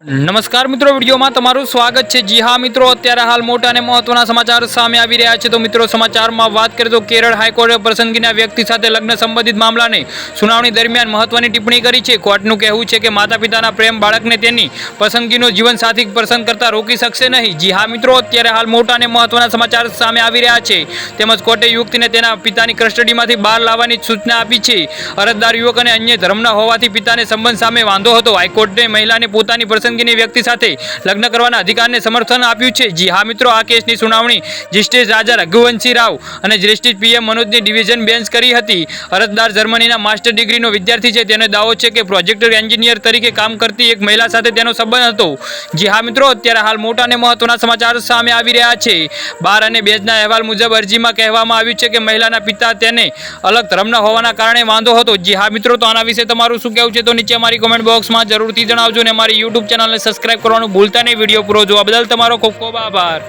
નમસ્કાર મિત્રો, વિડીયોમાં તમારું સ્વાગત છે. જી હા મિત્રો, અત્યારે હાલ મોટા અને મહત્વના સમાચાર સામે આવી રહ્યા છે. તો મિત્રો, સમાચારમાં વાત કરીએ તો કેરળ હાઈકોર્ટે પસંદગીના વ્યક્તિ સાથે લગ્ન સંબંધિત મામલાને સુનાવણી દરમિયાન મહત્વની ટિપ્પણી કરી છે. કોર્ટનું કહેવું છે કે માતા પિતાના પ્રેમ બાળકને તેની પસંદગીનો જીવનસાથી પસંદ કરતા રોકી શકશે નહીં. જી હા મિત્રો, અત્યારે હાલ મોટા અને મહત્વના સમાચાર સામે આવી રહ્યા છે. તેમજ કોર્ટે યુવતીને તેના પિતાની કસ્ટડીમાંથી બહાર લાવવાની સૂચના આપી છે. અરજદાર યુવક અને અન્ય ધર્મના હોવાથી પિતાને સંબંધ સામે વાંધો હતો. હાઈકોર્ટે મહિલાને પોતાની પસંદગીની વ્યક્તિ સાથે લગ્ન કરવાના અધિકારને સમર્થન આપ્યું છે. જી હા મિત્રો, આ કેસની સુનાવણી જસ્ટિસ રાજા રઘુવંશી રાવ અને જસ્ટિસ પીએમ મનોજની ડિવિઝન બેન્ચ કરી હતી. અરજદાર જર્મનીના માસ્ટર ડિગ્રીનો વિદ્યાર્થી છે. તેનો દાવો છે કે પ્રોજેક્ટ એન્જિનિયર તરીકે કામ કરતી એક મહિલા સાથે તેનો સંબંધ હતો. જી હા મિત્રો, અત્યારે હાલ મોટા અને મહત્વના સમાચાર સામે આવી રહ્યા છે. બાર અને બેજના અહેવાલ મુજબ અરજીમાં કહેવામાં આવ્યું છે કે મહિલાના પિતા તેને અલગ ધર્મના હોવાના કારણે વાંધો હતો. જી હા મિત્રો, તો આના વિશે તમારું શું કહેવું છે? તો નીચે અમારી કોમેન્ટ બોક્સમાં જરૂરથી જણાવજો અને અમારી યુટ્યુબ ચેનલને સબસ્ક્રાઇબ કરવાનું ભૂલતા નહીં. વીડિયો પૂરો જોવા બદલ તમારો ખૂબ ખૂબ આભાર.